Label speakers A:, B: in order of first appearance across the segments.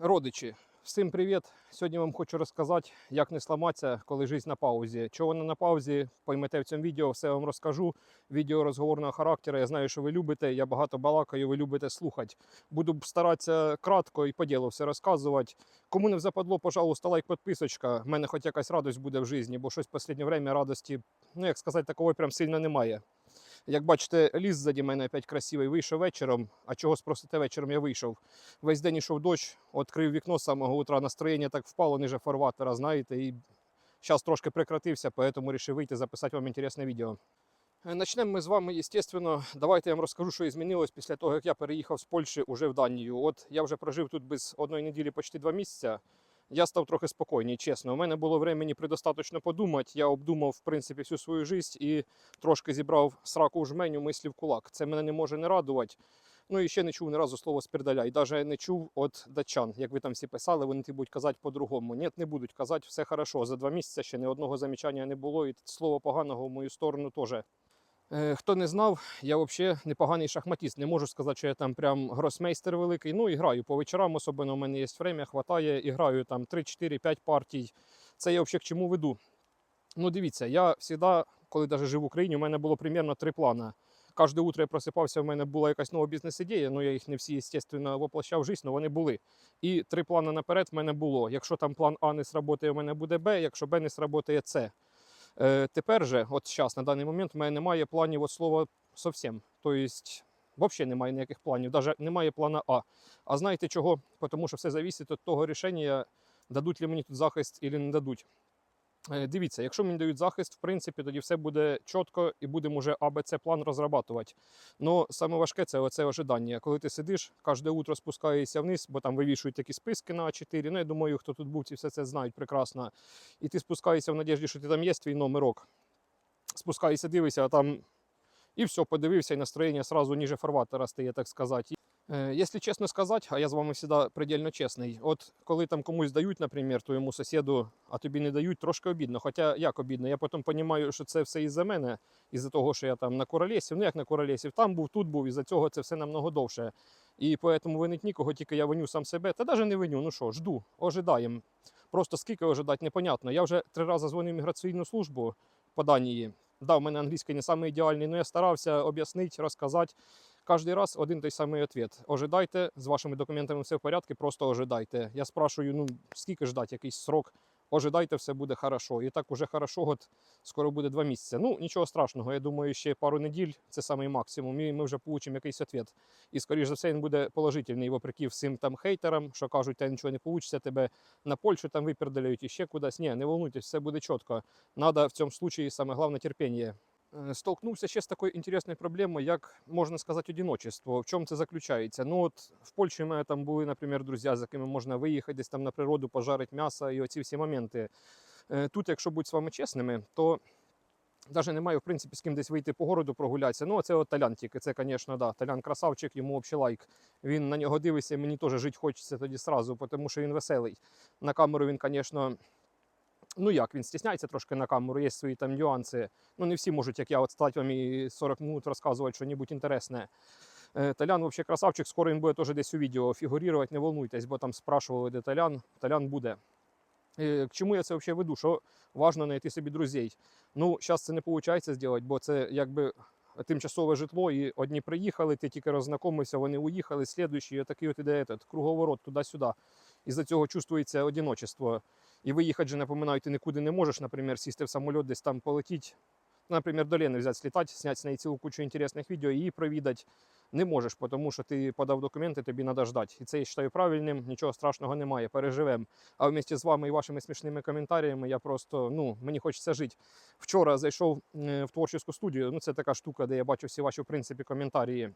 A: Родичі, всім привіт! Сьогодні вам хочу розказати, як не сламатися, коли життя на паузі. Чого вона на паузі, поймете в цьому відео, все вам розкажу. Відео розговорного характеру. Я знаю, що ви любите. Я багато балакаю, ви любите слухати. Буду старатися кратко і по ділу все розказувати. Кому не западло, пожалуйста, лайк, підписочка. У мене хоч якась радость буде в житті, бо щось в останнє время радості, ну як сказати, такої прям сильно немає. Як бачите, ліс ззаді мене опять красивий. Вийшов вечором. А чого спросите вечором я вийшов? Весь день йшов дощ, відкрив вікно з самого утра. Настроєння так впало ниже фарватера, знаєте, і зараз трошки прекратився, поэтому вирішив вийти записати вам інтересне відео. Е, Начнемо ми з вами, естественно. Давайте я вам розкажу, що змінилось після того, як я переїхав з Польщі уже в Данію. От я вже прожив тут без одної неділі почти два місяця. Я став трохи спокійний, чесно. У мене було времени предостаточно подумати. Я обдумав, в принципі, всю свою життя і трошки зібрав сраку в жменю мислі в кулак. Це мене не може не радувати. Ну і ще не чув ні разу слово спірдаля. І навіть не чув від датчан, як ви там всі писали, вони ті будуть казати по-другому. Ні, не будуть казати, все хорошо. За два місяці ще ні одного замічання не було, і слово поганого в мою сторону теж. Е, Хто не знав, я взагалі непоганий шахматіст. Не можу сказати, що я там прям гросмейстер великий. Ну і граю по вечорам, особливо у мене є время, хватає, і граю там 3-4-5 партій. Це я взагалі к чому веду. Ну, дивіться, я завжди, коли навіть жив в Україні, у мене було примерно три плани. Кожне утро я просипався, в мене була якась нова бізнес-ідея, ну я їх не всі, звісно, воплощав в життя, але вони були. І три плани наперед в мене було. Якщо там план А не сработає, у мене буде Б, якщо Б не сработає, С. Е, тепер же, от зараз, на даний момент, в мене немає планів от слова зовсім. Тобто, взагалі немає ніяких планів, навіть немає плана А. А знаєте чого? Тому що все залежить від того рішення, дадуть ли мені тут захист або не дадуть. Е, Дивіться, якщо мені дають захист, в принципі, тоді все буде чітко і будемо вже АБЦ план розрабатувати. Ну, саме важке це оце ожидання. Коли ти сидиш, кожне утро спускаєшся вниз, бо там вивішують такі списки на А4. Ну, я думаю, хто тут був, ці все це знають прекрасно. І ти спускаєшся в надіжді, що ти там є твій номерок. Спускаєшся, дивишся, а там і все, подивився, і настроєння сразу ніже фарватера стає, так сказати. Якщо чесно сказати, а я з вами завжди предельно чесний. От коли там комусь дають, наприклад, твоєму сусіду, а тобі не дають, трошки обідно. Хоча як обідно, я потім розумію, що це все із-за мене, із-за того, що я там на королесів, ну як на королесів, там був, тут був, із-за цього це все намного довше. І тому винить нікого, тільки я виню сам себе. Та навіть не виню, ну що, жду, ожидаємо. Просто скільки ожидати, непонятно. Я вже три рази дзвонив міграційну службу по Данії. Да, в мене англійський не самий ідеальний, але я старався об'яснити, розказати. Кожен раз один той самий відповідь. Ожидайте, з вашими документами все в порядку, просто ожидайте. Я спрашую, ну скільки ждати, якийсь срок. Ожидайте, все буде хорошо. І так уже хорошо, от скоро буде два місяці. Ну, нічого страшного. Я думаю, ще пару неділь це самий максимум, і ми вже получимо якийсь відповідь. І, скоріш за все, він буде положительний, вопреки всім там хейтерам, що кажуть, та нічого не вийде, тебе на Польщу там випередають і ще кудись. Ні, не волнуйтесь, все буде чітко. Надо в цьому случаї саме головне терпіння. Е, Столкнувся ще з такою інтересною проблемою, як можна сказати, одиночество. В чому це заключається? Ну от в Польщі мене там були, наприклад, друзі, з якими можна виїхати десь там на природу, пожарити м'ясо і оці всі моменти. Е, Тут, якщо бути з вами чесними, то навіть немає в принципі з ким десь вийти по городу прогулятися. Ну, це от Талян тільки. Це, звісно, да. Талян красавчик, йому взагалі лайк. Він на нього дивиться, мені теж жити хочеться тоді сразу, тому що він веселий. На камеру він, звісно. Ну як, він стісняється трошки на камеру, є свої там нюанси. Ну, не всі можуть, як я, от стати вам і 40 минут розказувати щось інтересне. Е, Талян взагалі красавчик, скоро він буде теж десь у відео фігурувати, не волнуйтесь, бо там спрашували, де Талян. Талян буде. Е, К чому я це взагалі веду? Що важливо знайти собі друзей. Ну, зараз це не виходить зробити, бо це якби тимчасове житло, і одні приїхали, ти тільки роззнакомився, вони уїхали, слідуючі, і такий от іде этот, круговорот туди-сюди. Із-за цього чувствується одиночество. І виїхати же, напоминаю, ти нікуди не можеш, наприклад, сісти в самоліт, десь там полетіти. Наприклад, до Лени взяти, слітати, зняти з неї цілу кучу інтересних відео і її провідати не можеш, тому що ти подав документи, тобі треба ждати. І це я вважаю правильним, нічого страшного немає, переживемо. А вместе з вами і вашими смішними коментарями я просто, ну, мені хочеться жити. Вчора зайшов е, в творчу студію, ну це така штука, де я бачу всі ваші, в принципі, коментарі.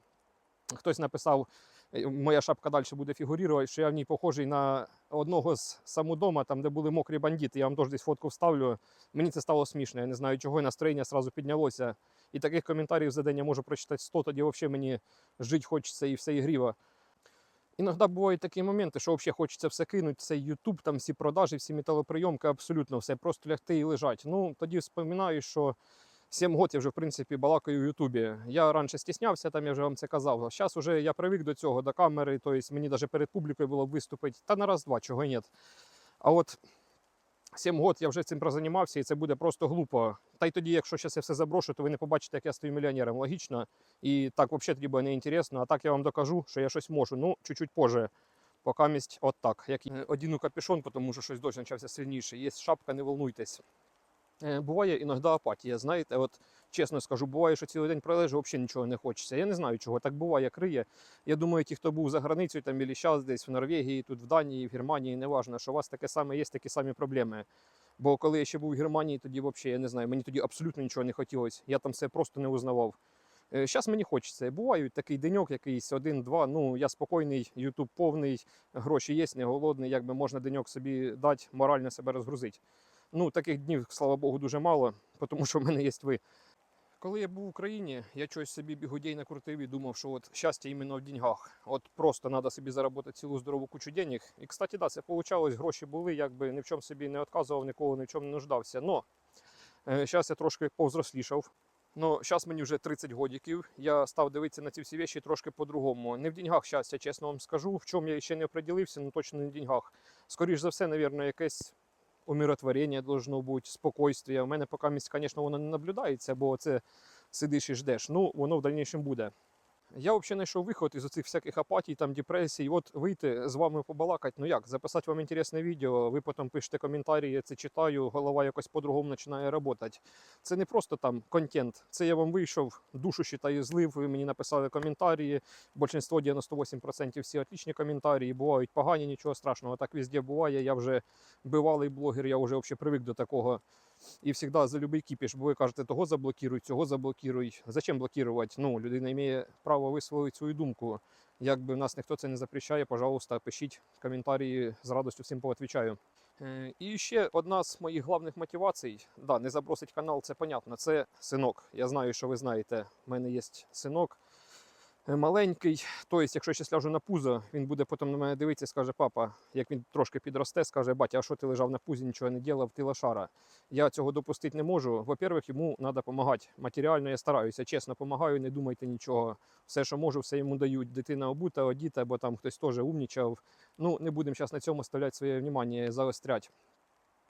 A: Хтось написав, е, моя шапка далі буде фігурувати, що я в ній похожий на одного з самодома, там, де були мокрі бандити. Я вам теж десь фотку вставлю. Мені це стало смішно. Я не знаю, чого і настроєння одразу піднялося. І таких коментарів за день я можу прочитати 100, тоді взагалі мені жити хочеться і все ігріво. Іноді бувають такі моменти, що взагалі хочеться все кинути, цей YouTube, там всі продажі, всі металоприйомки, абсолютно все, просто лягти і лежать. Ну, тоді вспоминаю, що 7 років вже в принципі балакаю в Ютубі. Я раніше стіснявся, там я вже вам це казав. Зараз вже я привик до цього, до камери, тобто мені навіть перед публікою було виступити. Та на раз-два, чого ні. А от 7 років я вже цим прозанімався, і це буде просто глупо. Та й тоді, якщо зараз я все заброшу, то ви не побачите, як я стою мільйонером. Логічно. І так взагалі тоді буде неінтересно. А так я вам докажу, що я щось можу. Ну, чуть-чуть позже. Поки місць от так. Як одіну капюшон, тому що щось дощ почався сильніше. Є шапка, не волнуйтесь. Е, Буває іноді апатія. Знаєте, от чесно скажу, буває, що цілий день пролежу, взагалі нічого не хочеться. Я не знаю, чого так буває, криє. Я думаю, ті, хто був за границею, там і зараз десь в Норвегії, тут в Данії, в Германії, неважно, що у вас таке саме є, такі самі проблеми. Бо коли я ще був в Германії, тоді взагалі я не знаю, мені тоді абсолютно нічого не хотілося. Я там все просто не узнавав. Зараз мені хочеться. Бувають такий деньок, якийсь один-два. Ну я спокійний, Ютуб повний, гроші є, не голодний. Якби можна деньок собі дати, морально себе розгрузити. Ну, таких днів, слава Богу, дуже мало, тому що в мене є ви. Коли я був в Україні, я щось собі бігудей накрутив і думав, що от щастя іменно в деньгах. От просто треба собі заробити цілу здорову кучу денег. І, кстати, да, це вийшло, гроші були, якби ні в чому собі не відказував, нікого ні в чому не нуждався. Но зараз я трошки повзрослішав. Ну, зараз мені вже 30 годиків. Я став дивитися на ці всі речі трошки по-другому. Не в деньгах щастя, чесно вам скажу. В чому я ще не оприділився, ну точно не в деньгах. Скоріш за все, мабуть, якесь умиротворення должно бути, спокойствие. У мене поки місць, звісно, воно не наблюдається, бо це сидиш і ждеш. Ну, воно в дальнішому буде. Я взагалі знайшов виход із оцих всяких апатій, там депресій. От вийти з вами побалакати. Ну як, записати вам інтересне відео, ви потім пишете коментарі, я це читаю, голова якось по-другому починає працювати. Це не просто там контент. Це я вам вийшов, душу считаю, злив, ви мені написали коментарі. Большинство 98% всі отлічні коментарі, бувають погані, нічого страшного. Так везде буває. Я вже бивалий блогер, я вже взагалі привик до такого. І завжди за любий кіпіш, бо ви кажете, того заблокируй, цього заблокируй. Зачем блокувати? Ну, людина має право висловити свою думку. Якби в нас ніхто це не запрещає, пожалуйста, пишіть коментарі, з радістю всім поотвічаю. Е, І ще одна з моїх головних мотивацій, да, не забросить канал, це понятно, це синок. Я знаю, що ви знаєте, в мене є синок маленький. Тобто, якщо ще ляжу на пузо, він буде потім на мене дивитися і скаже, папа, як він трошки підросте, скаже, батя, а що ти лежав на пузі, нічого не робив, ти лошара. Я цього допустити не можу. Во-первых, йому треба допомагати. Матеріально я стараюся, чесно допомагаю, не думайте нічого. Все, що можу, все йому дають. Дитина обута, одіта, бо там хтось теж умнічав. Ну, не будемо зараз на цьому ставляти своє внимання, заострять.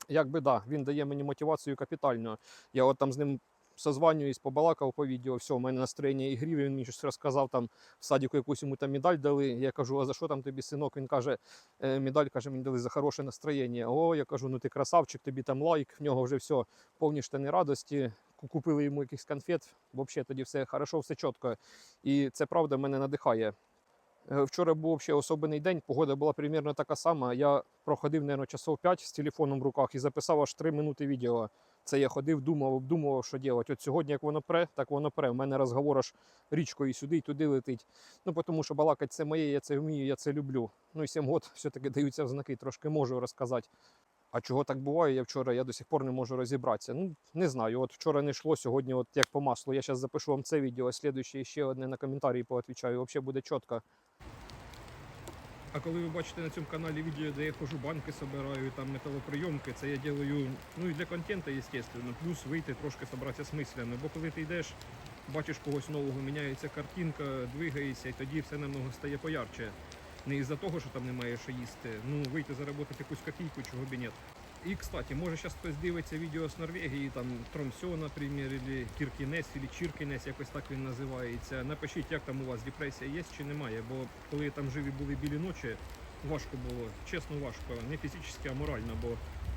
A: Якби да, він дає мені мотивацію капітально. Я от там з ним созванююсь, побалакав по відео, все, у мене настроєння ігрів, він мені щось розказав, там в садіку якусь йому там медаль дали. Я кажу, а за що там тобі синок? Він каже, «Е, медаль каже, мені дали за хороше настроєння. О, я кажу, ну ти красавчик, тобі там лайк, в нього вже все повні штани радості. Купили йому якихось конфет, взагалі тоді все хорошо, все чітко. І це правда мене надихає. Е, Вчора був ще особливий день, погода була примерно така сама. Я проходив, мабуть, часов 5 з телефоном в руках і записав аж 3 минути відео. Це я ходив, думав, обдумував, що робити. От сьогодні, як воно пре, так воно пре. У мене розговор аж річкою сюди, і туди летить. Ну, тому що балакати це моє, я це вмію, я це люблю. Ну і 7 років все-таки даються знаки, трошки можу розказати. А чого так буває, я вчора я до сих пор не можу розібратися. Ну, не знаю. От вчора не йшло, сьогодні, от як по маслу. Я зараз запишу вам це відео, а слідуюче ще одне на коментарі поотвічаю. Взагалі буде чітко. А коли ви бачите на цьому каналі відео, де я хожу, банки собираю, там металоприйомки, це я ділаю ну і для контенту, звісно. Плюс вийти трошки собратися мислями. Бо коли ти йдеш, бачиш когось нового, міняється картинка, двигається, і тоді все намного стає поярче. Не із-за того, що там немає що їсти. Ну, вийти заробити якусь копійку, чого б і ні. І, кстати, може зараз хтось дивиться відео з Норвегії, там Тромсьо, наприклад, або Кіркінес, або Чіркінес, якось так він називається. Напишіть, як там у вас депресія є чи немає, бо коли там живі були білі ночі, важко було, чесно важко, не фізично, а морально, бо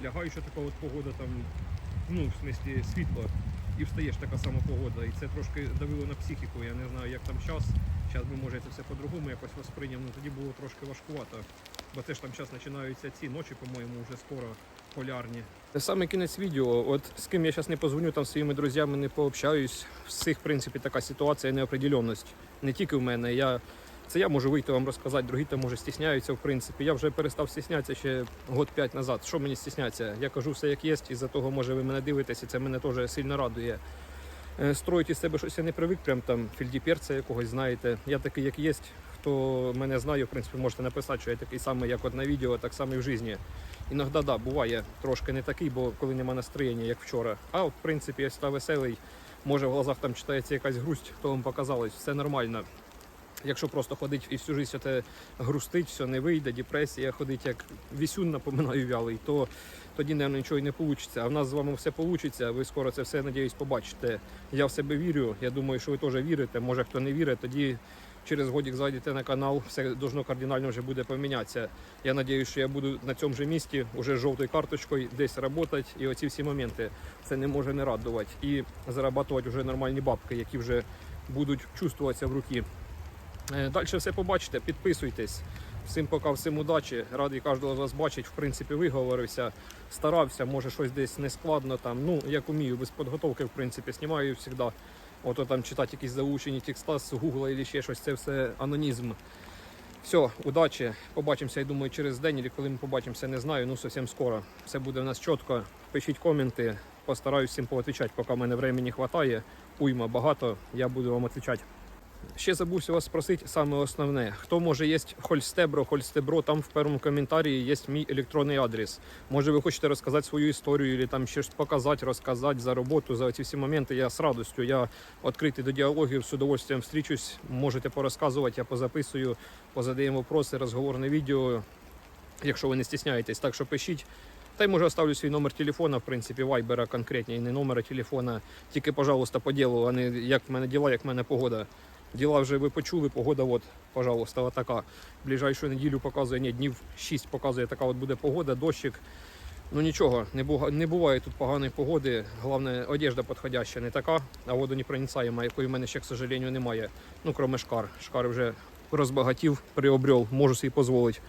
A: лягаєш така от погода там, ну, в смислі, світло, і встаєш така сама погода. І це трошки давило на психіку. Я не знаю, як там час. Зараз би може це все по-другому якось восприйняв, ну тоді було трошки важкувато. Бо це ж там зараз починаються ці ночі, по-моєму, вже скоро полярні. Це саме кінець відео. От з ким я зараз не позвоню, там своїми друзями не пообщаюсь. Всіх, в принципі, така ситуація неопределенність. Не тільки в мене. Я... Це я можу вийти вам розказати, другі там може стісняються, в принципі. Я вже перестав стіснятися ще год п'ять назад. Що мені стіснятися? Я кажу все як є, і за того, може, ви мене дивитесь, і це мене теж сильно радує. Е, Строїть із себе щось я не привик, прям там фільдіперця якогось, знаєте. Я такий, як є. Хто мене знає, в принципі, можете написати, що я такий самий, як от на відео, так само і в житті. Іноді, да, буває трошки не такий, бо коли нема настроєння, як вчора. А в принципі, я став веселий. Може в глазах там читається якась грусть, то вам показалось, все нормально. Якщо просто ходить і всю життя те грустить, все не вийде, депресія ходить як вісюн, напоминаю вялий, то тоді, мабуть, нічого й не вийде. А в нас з вами все вийде. Ви скоро це все, надіюсь, побачите. Я в себе вірю. Я думаю, що ви теж вірите. Може, хто не вірить, тоді через годик зайдете на канал, все должно кардинально вже буде помінятися. Я сподіваюся, що я буду на цьому же місці, уже з жовтою карточкою, десь працювати. І оці всі моменти це не може не радувати. І зарабатувати вже нормальні бабки, які вже будуть чувствуватися в руки. Далі все побачите, підписуйтесь. Всім пока, всім удачі. Радий кожного з вас бачить. В принципі, виговорився, старався, може щось десь не складно там. Ну, як умію, без підготовки, в принципі, знімаю завжди. Ото там читати якісь заучені текста з Гугла чи ще щось, це все анонізм. Все, удачі. Побачимося, я думаю, через день, або коли ми побачимося, не знаю. Ну, зовсім скоро. Все буде в нас чітко. Пишіть коменти, постараюсь всім поотвічати, поки в мене времени вистачає. Уйма багато, я буду вам відповідати. Ще забувся вас спросити саме основне. Хто може є Хольстебро, Хольстебро, там в першому коментарі є мій електронний адрес. Може ви хочете розказати свою історію, або там щось показати, розказати за роботу, за ці всі моменти. Я з радістю, я відкритий до діалогів, з удовольствием встрічусь. Можете порозказувати, я позаписую, позадаємо вопроси, розговорне відео, якщо ви не стісняєтесь. Так що пишіть. Та й може оставлю свій номер телефона, в принципі, вайбера конкретні, не номера телефона. Тільки, пожалуйста, по ділу, а не як в мене діла, як в мене погода. Діла вже ви почули, погода, от, пожалуйста, от така. Ближайшу неділю показує, ні, днів 6 показує, така от буде погода, дощик. Ну нічого, не, буває тут поганої погоди. Головне, одежда підходяща, не така, а водонепроницаєма, якої в мене ще, к сожалению, немає. Ну, кроме шкар. Шкар вже розбагатів, приобрел, можу собі дозволити.